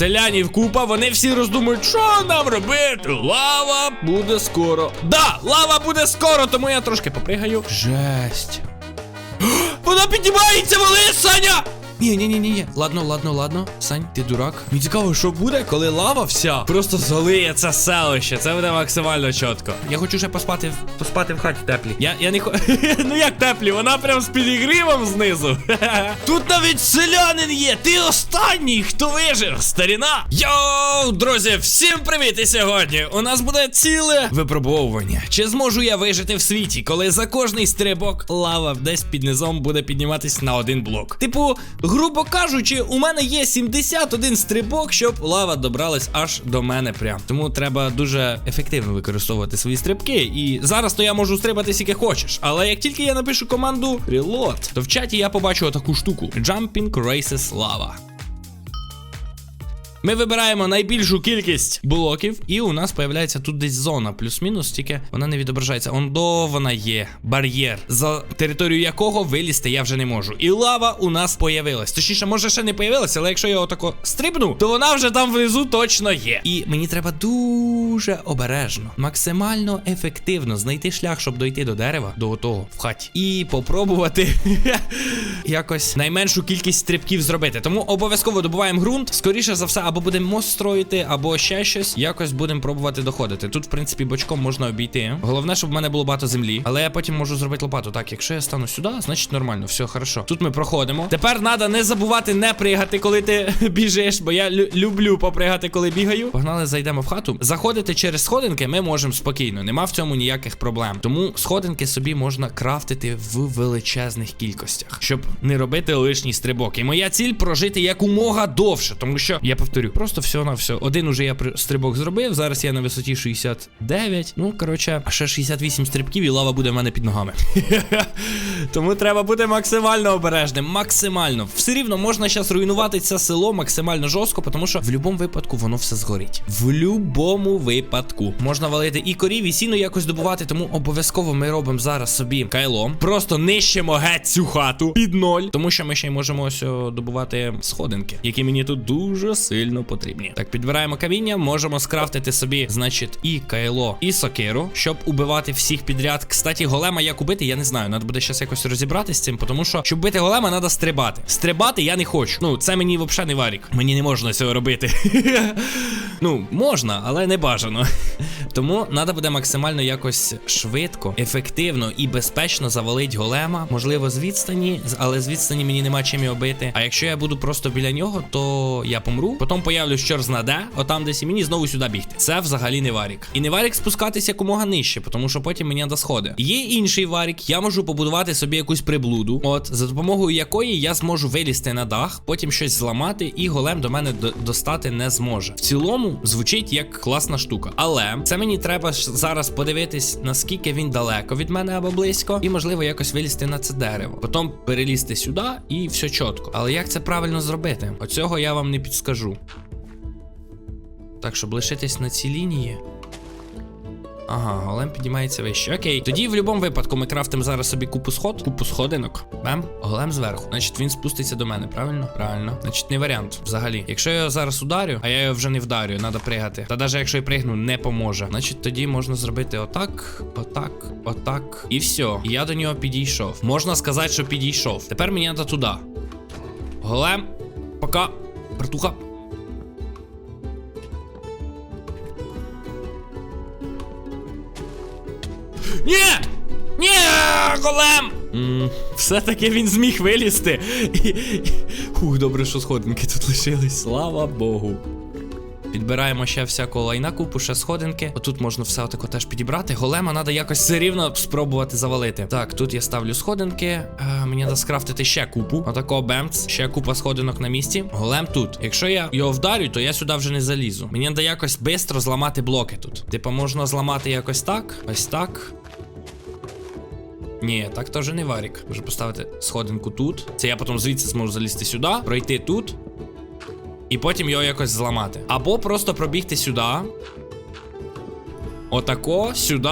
Селянів купа, вони всі роздумують, що нам робити. Лава буде скоро. Да, лава буде скоро, тому я трошки попригаю. Жесть. Вона піднімається, вали, Саня! Ні, ні, ні, ні. Ладно, ладно, ладно. Сань, ти дурак. Мені цікаво, що буде, коли лава вся просто залиє це селище. Це буде максимально чітко. Я хочу ще поспати в поспати в хаті теплі. Я, я не хочу. ну як теплі? Вона прям з підігрівом знизу. Тут навіть селянин є. Ти останній, хто вижив, старіна. Йоу, друзі, всім привіт! І сьогодні у нас буде ціле випробовування. Чи зможу я вижити в світі, коли за кожний стрибок лава десь під низом буде підніматись на один блок? Типу, грубо кажучи, у мене є 71 стрибок, щоб лава добралась аж до мене прям. Тому треба дуже ефективно використовувати свої стрибки. І зараз то я можу стрибати скільки хочеш. Але як тільки я напишу команду Reload, то в чаті я побачу таку штуку: Jumping Races Lava. Ми вибираємо найбільшу кількість блоків, і у нас появляється тут десь зона, плюс-мінус, тільки вона не відображається. Ондо вона є бар'єр, за територію якого вилізти я вже не можу. І лава у нас появилась. Точніше, може ще не появилася, але якщо я отако стрибну, то вона вже там внизу точно є. І мені треба дуже обережно, максимально ефективно знайти шлях, щоб дойти до дерева, до отого в хаті, і попробувати якось найменшу кількість стрибків зробити. Тому обов'язково добуваємо ґрунт. Скоріше за все, або будемо мост строїти, або ще щось. Якось будемо пробувати доходити. Тут, в принципі, бочком можна обійти. Головне, щоб в мене було багато землі. Але я потім можу зробити лопату. Так, якщо я стану сюди, значить нормально, все хорошо. Тут ми проходимо. Тепер треба не забувати не пригати, коли ти біжиш, бо я лю- люблю попригати, коли бігаю. Погнали, зайдемо в хату. Заходити через сходинки ми можемо спокійно. Нема в цьому ніяких проблем. Тому сходинки собі можна крафтити в величезних кількостях, щоб не робити лишній стрибок. І моя ціль прожити якомога довше, тому що я повторю, просто все на все. Один уже я стрибок зробив. Зараз я на висоті 69. Ну коротше, а ще 68 стрибків, і лава буде в мене під ногами. Тому треба бути максимально обережним. Максимально. Все рівно можна зараз руйнувати це село максимально жорстко, тому що в будь-якому випадку воно все згорить. В будь-якому випадку можна валити і корів, і сіно якось добувати. Тому обов'язково ми робимо зараз собі кайло. Просто нищимо геть цю хату під ноль. Тому що ми ще й можемо ось добувати сходинки, які мені тут дуже сильно потрібні. Так, підбираємо каміння, можемо скрафтити собі, значить, і кайло, і сокиру, щоб убивати всіх підряд. Кстати, голема як убити, я не знаю. Надо буде зараз якось розібратися з цим, тому що щоб бити голема, треба стрибати. Стрибати я не хочу. Ну, це мені взагалі не варік. Мені не можна цього робити. ну, можна, але не бажано. Тому треба буде максимально якось швидко, ефективно і безпечно завалить голема. Можливо, з відстані, але з відстані мені нема чим його бити. А якщо я буду просто біля нього, то я помру. Потім появлюсь чор знаде, отам десь і мені знову сюди бігти. Це взагалі не варік. І не варік спускатися якомога нижче, тому що потім мені треба сходи. Є інший варік, я можу побудувати собі якусь приблуду, от за допомогою якої я зможу вилізти на дах, потім щось зламати, і голем до мене до- достати не зможе. В цілому звучить як класна штука. Але це мені треба зараз подивитись, наскільки він далеко від мене або близько, і можливо якось вилізти на це дерево. Потім перелізти сюди і все чітко. Але як це правильно зробити? Оцього я вам не підскажу. Так, щоб лишитись на цій лінії. Ага, голем піднімається вище. Окей. Тоді в будь-якому випадку ми крафтимо зараз собі купу сход, купу сходинок. Бем, голем зверху. Значить, він спуститься до мене, правильно? Правильно. Значить, не варіант взагалі. Якщо я його зараз ударю, а я його вже не вдарю, треба пригати. Та навіть якщо я пригну, не поможе. Значить, тоді можна зробити отак, отак, отак. І все. Я до нього підійшов. Можна сказати, що підійшов. Тепер мені треба туди. Голем, пока. Братуха. Ні! Ні, голем! все-таки він зміг вилізти. І- добре, що сходинки тут лишились. Слава Богу. Підбираємо ще всякого лайна, купу, ще сходинки. Отут можна все отако теж підібрати. Голема треба якось все рівно спробувати завалити. Так, тут я ставлю сходинки. Е, мені треба скрафтити ще купу. Отакого бемц. Ще купа сходинок на місці. Голем тут. Якщо я його вдарю, то я сюди вже не залізу. Мені треба якось швидко зламати блоки тут. Типа можна зламати якось так, ось так. Ні, так теж не варік. Можу поставити сходинку тут. Це я потім звідси зможу залізти сюди, пройти тут. І потім його якось зламати. Або просто пробігти сюди. Отако, сюди.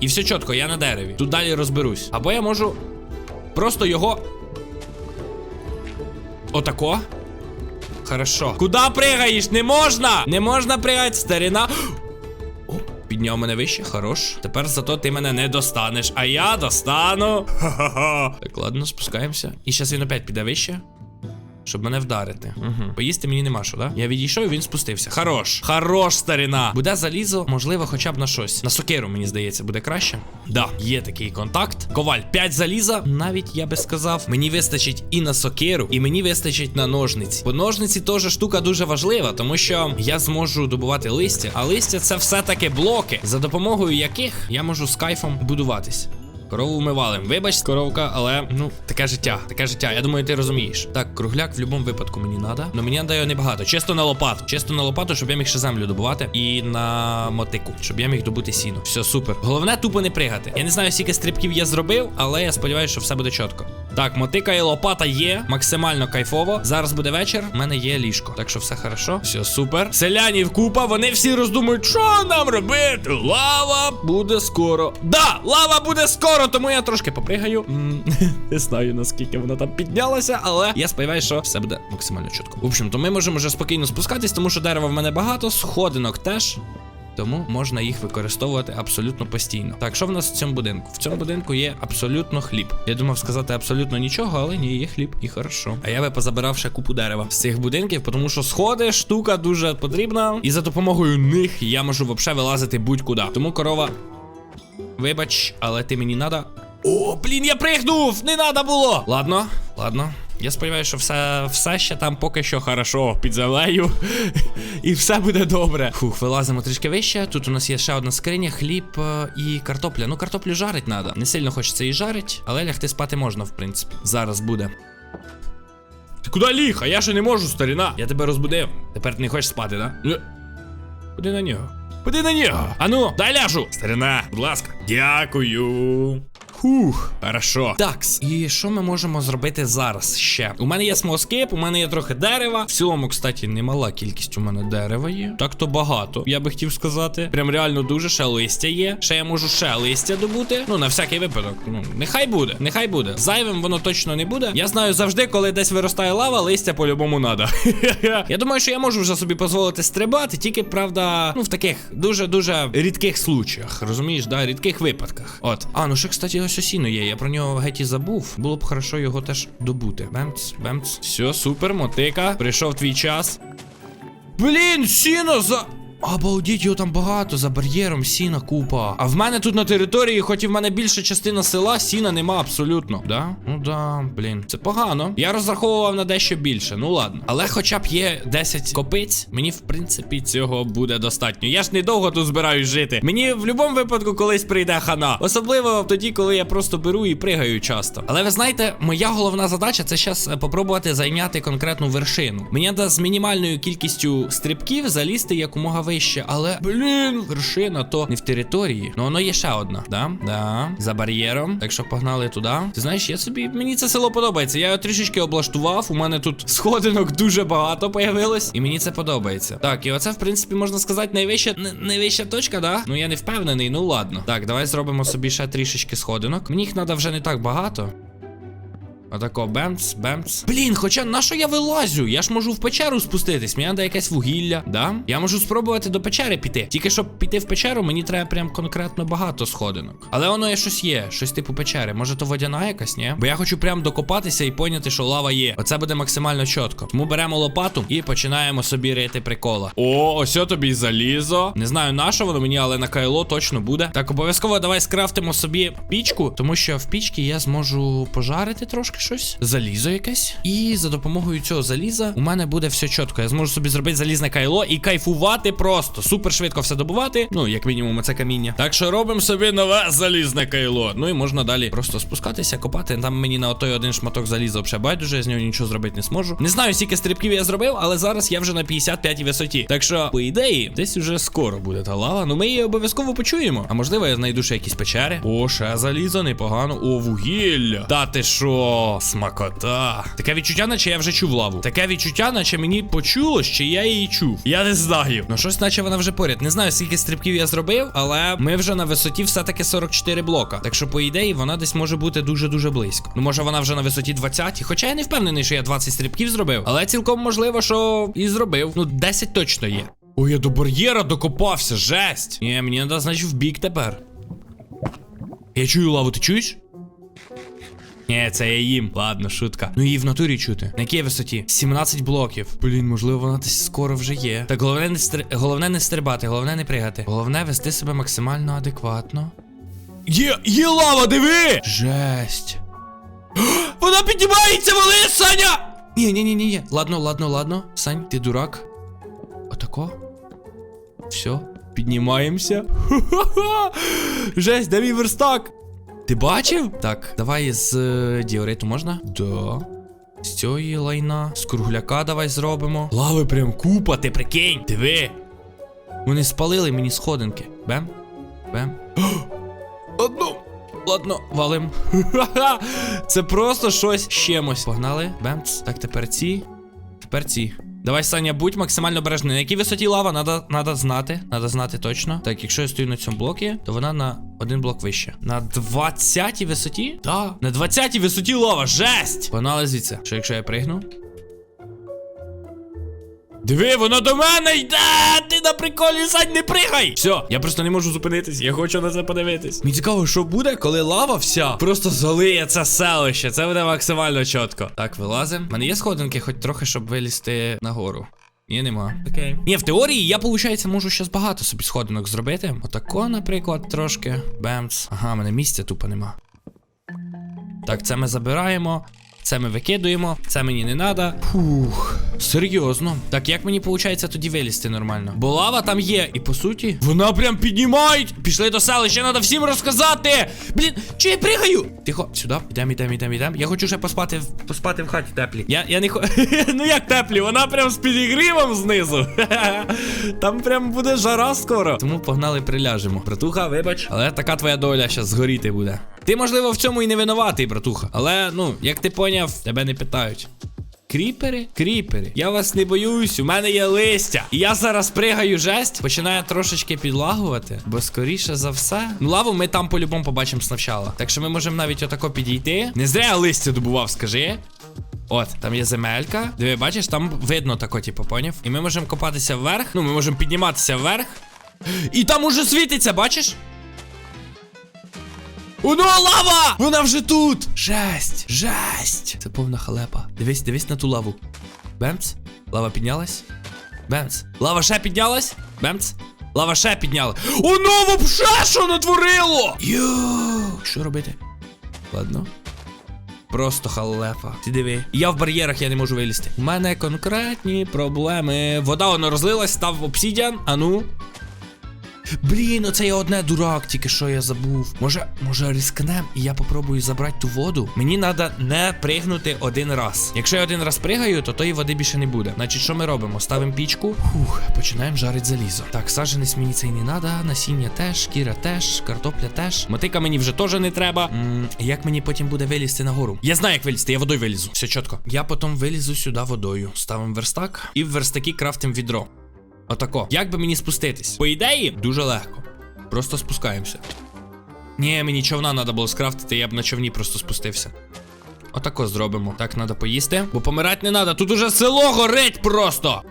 І все чітко, я на дереві. Тут далі розберусь. Або я можу просто його. Отако. Хорошо. Куда пригаєш? Не можна! Не можна пригати, старина. Підняв мене вище, хорош. Тепер зато ти мене не достанеш, а я достану. Ха-ха-ха. Так, ладно, спускаємося. І зараз він опять піде вище. Щоб мене вдарити. Угу. Поїсти мені нема що, да? Я відійшов і він спустився. Хорош. Хорош, старина. Буде залізо, можливо, хоча б на щось. На сокеру, мені здається, буде краще. Да, є такий контакт. Коваль, 5 заліза. Навіть я би сказав, мені вистачить і на сокеру, і мені вистачить на ножниці. Бо ножниці теж штука дуже важлива, тому що я зможу добувати листя, а листя це все-таки блоки, за допомогою яких я можу з кайфом будуватись. Корову вмивали. Вибач, коровка, але ну таке життя, таке життя. Я думаю, ти розумієш. Так, кругляк в будь-якому випадку мені треба. Ну мені дає небагато. Чисто на лопату. Чисто на лопату, щоб я міг ще землю добувати. І на мотику, щоб я міг добути сіно. Все супер. Головне тупо не пригати. Я не знаю, скільки стрибків я зробив, але я сподіваюся, що все буде чітко. Так, мотика і лопата є, максимально кайфово. Зараз буде вечір. У мене є ліжко. Так що все хорошо. Все супер. Селянів купа, вони всі роздумують, що нам робити. Лава буде скоро. Да, лава буде скоро, тому я трошки попригаю. Не знаю наскільки вона там піднялася, але я сподіваюся, що все буде максимально чітко. В общем, то ми можемо вже спокійно спускатись, тому що дерева в мене багато, сходинок теж. Тому можна їх використовувати абсолютно постійно. Так, що в нас в цьому будинку? В цьому будинку є абсолютно хліб. Я думав сказати абсолютно нічого, але ні, є хліб, і хорошо. А я би позабирав ще купу дерева з цих будинків, тому що сходи штука дуже потрібна. І за допомогою них я можу взагалі вилазити будь-куди. Тому корова. Вибач, але ти мені надо. О, блін, я пригнув! Не надо було! Ладно, ладно. Я сподіваюся, що все, все ще там поки що хорошо під землею. І все буде добре. Фух, вилазимо трішки вище. Тут у нас є ще одна скриня, хліб е, і картопля. Ну, картоплю жарить треба. Не сильно хочеться її жарить, але лягти спати можна, в принципі. Зараз буде. Ти куди ліг? А я ще не можу, старіна. Я тебе розбудив. Тепер ти не хочеш спати, да? Ні. Ходи на нього. Ходи на нього. Ану, дай ляжу. Старина, будь ласка. Дякую. Хух, хорошо. Такс, і що ми можемо зробити зараз ще? У мене є смоскип, у мене є трохи дерева. В цілому, кстати, немала кількість у мене дерева є. Так то багато, я би хотів сказати. Прям реально дуже ще листя є. Ще я можу ще листя добути. Ну, на всякий випадок. Ну, нехай буде, нехай буде. Зайвим воно точно не буде. Я знаю завжди, коли десь виростає лава, листя по-любому надо. я думаю, що я можу вже собі дозволити стрибати, тільки правда, ну в таких дуже-дуже рідких случаях. Розумієш, да, рідких випадках. От. А, ну ще, кстати, ось сіно є. Я про нього в і забув. Було б хорошо його теж добути. Бемц, бемц. Все, супер, мотика. Прийшов твій час. Блін, сіно за. Обалдіть, його там багато за бар'єром, сіна купа. А в мене тут на території, хоч і в мене більша частина села, сіна нема абсолютно. Да? Ну да, блін. Це погано. Я розраховував на дещо більше. Ну ладно. Але хоча б є 10 копиць, мені в принципі цього буде достатньо. Я ж недовго тут збираюсь жити. Мені в будь-якому випадку колись прийде хана. Особливо тоді, коли я просто беру і пригаю часто. Але ви знаєте, моя головна задача це зараз попробувати зайняти конкретну вершину. Мені треба з мінімальною кількістю стрибків залізти якомога вище. Але, блін, вершина то не в території. Ну воно є ще одна. Да? Да. За бар'єром. Так що погнали туди. Ти знаєш, я собі. Мені це село подобається. Я його трішечки облаштував. У мене тут сходинок дуже багато появилось. І мені це подобається. Так, і оце, в принципі, можна сказати, найвища найвища точка, да? Ну я не впевнений, ну ладно. Так, давай зробимо собі ще трішечки сходинок. Мені їх треба вже не так багато. Отако, бемц, бемц. Блін, хоча на що я вилазю? Я ж можу в печеру спуститись. Мені треба якесь вугілля, да? Я можу спробувати до печери піти. Тільки щоб піти в печеру, мені треба прям конкретно багато сходинок. Але воно є щось є, щось типу печери. Може, то водяна якась, ні? Бо я хочу прям докопатися і поняти, що лава є. Оце буде максимально чітко. Тому беремо лопату і починаємо собі рити прикола. О, ось тобі залізо. Не знаю на що воно мені, але на кайло точно буде. Так, обов'язково давай скрафтимо собі пічку, тому що в пічці я зможу пожарити трошки щось, залізо якесь. І за допомогою цього заліза у мене буде все чітко. Я зможу собі зробити залізне кайло і кайфувати просто. Супер швидко все добувати. Ну, як мінімум, це каміння. Так що робимо собі нове залізне кайло. Ну і можна далі просто спускатися, копати. Там мені на отой один шматок заліза взагалі байдуже, я з нього нічого зробити не зможу. Не знаю, скільки стрибків я зробив, але зараз я вже на 55 висоті. Так що, по ідеї, десь уже скоро буде та лава. Ну ми її обов'язково почуємо. А можливо, я знайду ще якісь печери. О, ще залізо, непогано. О, вугілля. Та ти що? О, смакота. Таке відчуття, наче я вже чув лаву. Таке відчуття, наче мені почулось, чи я її чув. Я не знаю. Ну щось, наче вона вже поряд. Не знаю, скільки стрибків я зробив, але ми вже на висоті все-таки 44 блока. Так що, по ідеї, вона десь може бути дуже-дуже близько. Ну, може, вона вже на висоті 20. Хоча я не впевнений, що я 20 стрибків зробив, але цілком можливо, що і зробив. Ну, 10 точно є. Ой, я до бар'єра докопався, жесть. Ні, мені треба, значить, в бік тепер. Я чую лаву, ти чуєш? Ні, це я їм. Ладно, шутка. Ну її в натурі чути. На якій висоті? 17 блоків. Блін, можливо, вона десь скоро вже є. Так головне не стр... головне не стрибати, головне не пригати. Головне вести себе максимально адекватно. Є, є лава, диви! Жесть. Вона піднімається, вали, Саня! Ні, ні, ні, ні. Ладно, ладно, ладно. Сань, ти дурак. Отако. Все, піднімаємося. Жесть, де мій верстак? Ти бачив? Так, давай з е, діориту можна? Да. З цієї лайна. З кругляка давай зробимо. Лави прям купа, ти прикинь. Диви. Вони спалили мені сходинки. Бем. Бем. Одну. Ладно, валим. Це просто щось з чимось. Погнали. Бемц. Так, тепер ці. Тепер ці. Давай, Саня, будь максимально обережний. На якій висоті лава? Надо, надо знати. Надо знати точно. Так, якщо я стою на цьому блокі, то вона на один блок вище. На 20 висоті? Так. На 20 висоті лава. Жесть! Погнали звідси. Що якщо я пригну? Диви, воно до мене йде! Ти на приколі Сань, не пригай! Все, я просто не можу зупинитись, я хочу на це подивитись. Мені цікаво, що буде, коли лава вся просто залиє це селище. Це буде максимально чітко. Так, вилазим. У мене є сходинки, хоч трохи, щоб вилізти нагору. Ні, нема. Окей. Ні, в теорії я, виходить, можу щас багато собі сходинок зробити. Отако, наприклад, трошки. Бемц. Ага, в мене місця тупо нема. Так, це ми забираємо. Це ми викидуємо, це мені не треба. Фух, серйозно. Так, як мені виходить тоді вилізти нормально? Бо лава там є, і по суті, вона прям піднімають. Пішли до селища, треба всім розказати. Блін, чи я пригаю? Тихо, сюди. Ідемо, ідемо, ідемо, ідемо. Я хочу ще поспати, в- поспати в хаті теплі. Я, я не хочу. ну як теплі? Вона прям з підігрівом знизу. там прям буде жара скоро. Тому погнали, приляжемо. Братуха, вибач, але така твоя доля щас згоріти буде. Ти, можливо, в цьому і не винуватий, братуха. Але, ну, як ти поняв, тебе не питають. Кріпери? Кріпери. Я вас не боюсь, у мене є листя. І я зараз пригаю жесть, починаю трошечки підлагувати, бо скоріше за все. Ну, лаву ми там по-любому побачимо спочатку. Так що ми можемо навіть отако підійти. Не зря я листя добував, скажи. От, там є земелька. Диви, бачиш, там видно тако, типу, поняв? І ми можемо копатися вверх. Ну, ми можемо підніматися вверх. І там уже світиться, бачиш? Оно лава! Вона вже тут! Жесть! Жесть! Це повна халепа. Дивись, дивись на ту лаву. Бемц. Лава піднялась. Бемц. Лава ще піднялась. Бемц. Лава ще підняла. Оно вообще що натворило! Йоу! Що робити? Ладно. Просто халепа. Ти диви. Я в бар'єрах, я не можу вилізти. У мене конкретні проблеми. Вода воно розлилась, став обсідіан. А ну. Блін, оце я одне дурак, тільки що я забув. Може, може рискнем і я попробую забрати ту воду. Мені треба не пригнути один раз. Якщо я один раз пригаю, то тої води більше не буде. Значить, що ми робимо? Ставимо пічку. Фух, починаємо жарити залізо. Так, саджанець мені цей не треба, насіння теж, шкіра теж, картопля теж. Мотика мені вже теж не треба. м як мені потім буде вилізти нагору? Я знаю, як вилізти, я водою вилізу. Все чітко. Я потім вилізу сюди водою. Ставимо верстак і в верстакі крафтимо відро. Отако. Як би мені спуститись? По ідеї, дуже легко. Просто спускаємося. Ні, мені човна треба було скрафтити, я б на човні просто спустився. Отако зробимо. Так, треба поїсти. Бо помирати не треба. Тут уже село горить просто.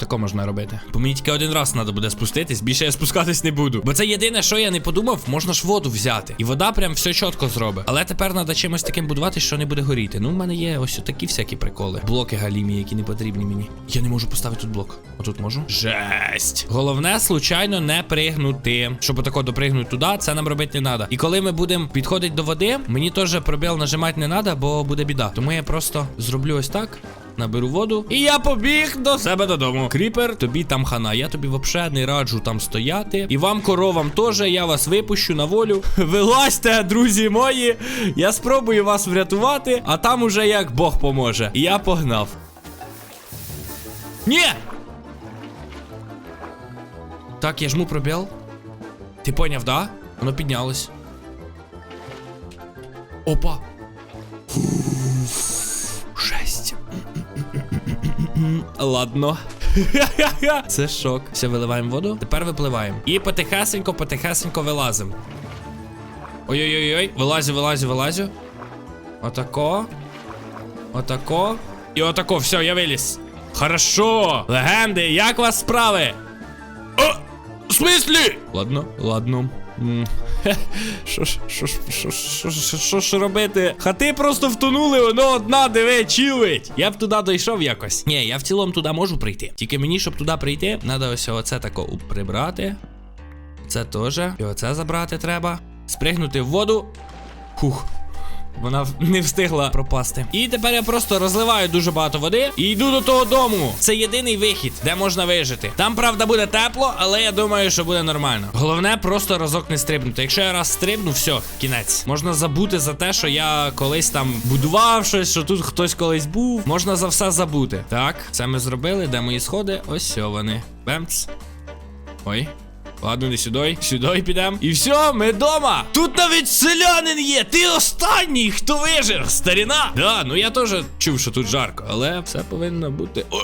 Тако можна робити. Бо мені тільки один раз треба буде спуститись, більше я спускатись не буду. Бо це єдине, що я не подумав, можна ж воду взяти. І вода прям все чітко зробить. Але тепер треба чимось таким будувати, що не буде горіти. Ну, в мене є ось такі всякі приколи. Блоки галімі, які не потрібні мені. Я не можу поставити тут блок. Отут можу. Жесть. Головне, случайно не пригнути. Щоб отако допригнути туди, це нам робити не треба. І коли ми будемо підходити до води, мені теж пробіл нажимати не треба, бо буде біда. Тому я просто зроблю ось так. Наберу воду. І я побіг до себе додому. Кріпер, тобі там хана. Я тобі взагалі не раджу там стояти. І вам, коровам, теж я вас випущу на волю. Вилазьте, друзі мої. Я спробую вас врятувати, а там уже як Бог поможе. І я погнав. Ні! Так, я жму пробіл. Ти поняв, да? Воно піднялось. Опа. Ладно. Це шок. Все, виливаємо воду. Тепер випливаємо. І потихесенько, потихесенько вилазимо. Ой-ой-ой, вилазю, вилазю, вилазю. Отако. Отако. І отако, все, я виліз. Хорошо. Легенди, як вас справи? О! В смислі? Ладно, ладно. Що ж, що ж, робити? Хати просто втонули, воно одна, диви, чилить. Я б туди дійшов якось. Ні, я в цілому туди можу прийти. Тільки мені, щоб туди прийти, треба ось оце тако прибрати. Це теж. І оце забрати треба. Спригнути в воду. Фух. Вона не встигла пропасти. І тепер я просто розливаю дуже багато води і йду до того дому. Це єдиний вихід, де можна вижити. Там, правда, буде тепло, але я думаю, що буде нормально. Головне, просто разок не стрибнути. Якщо я раз стрибну, все, кінець. Можна забути за те, що я колись там будував щось, що тут хтось колись був. Можна за все забути. Так, це ми зробили. Де мої сходи? Ось вони. Бемц. Ой. Ладно, не сюди, сюди підемо. І все, ми дома. Тут навіть селянин є. Ти останній, хто вижив, старіна. Да, ну я теж чув, що тут жарко, але все повинно бути. О!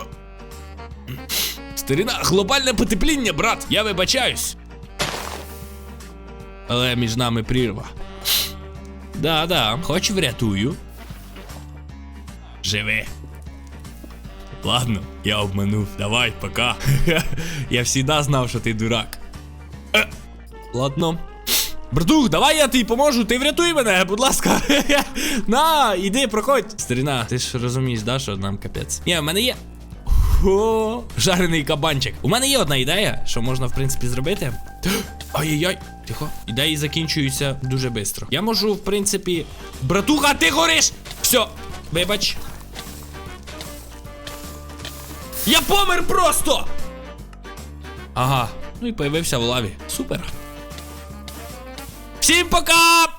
Старіна, глобальне потепління, брат. Я вибачаюсь. Але між нами прірва. Да, да, хоч врятую. Живи. Ладно, я обманув. Давай, пока. я всегда знав, що ти дурак. Ладно. Братух, давай я тобі поможу, ти врятуй мене, будь ласка. На, іди, проходь. Старина, ти ж розумієш, да, що нам капець. Ні, в мене є. О, жарений кабанчик. У мене є одна ідея, що можна, в принципі, зробити. Ай-яй-яй, тихо. Ідеї закінчуються дуже швидко. Я можу, в принципі. Братуха, ти гориш! Все, вибач. Я помер просто! Ага, ну і появився в лаві. Супер. Всім пока!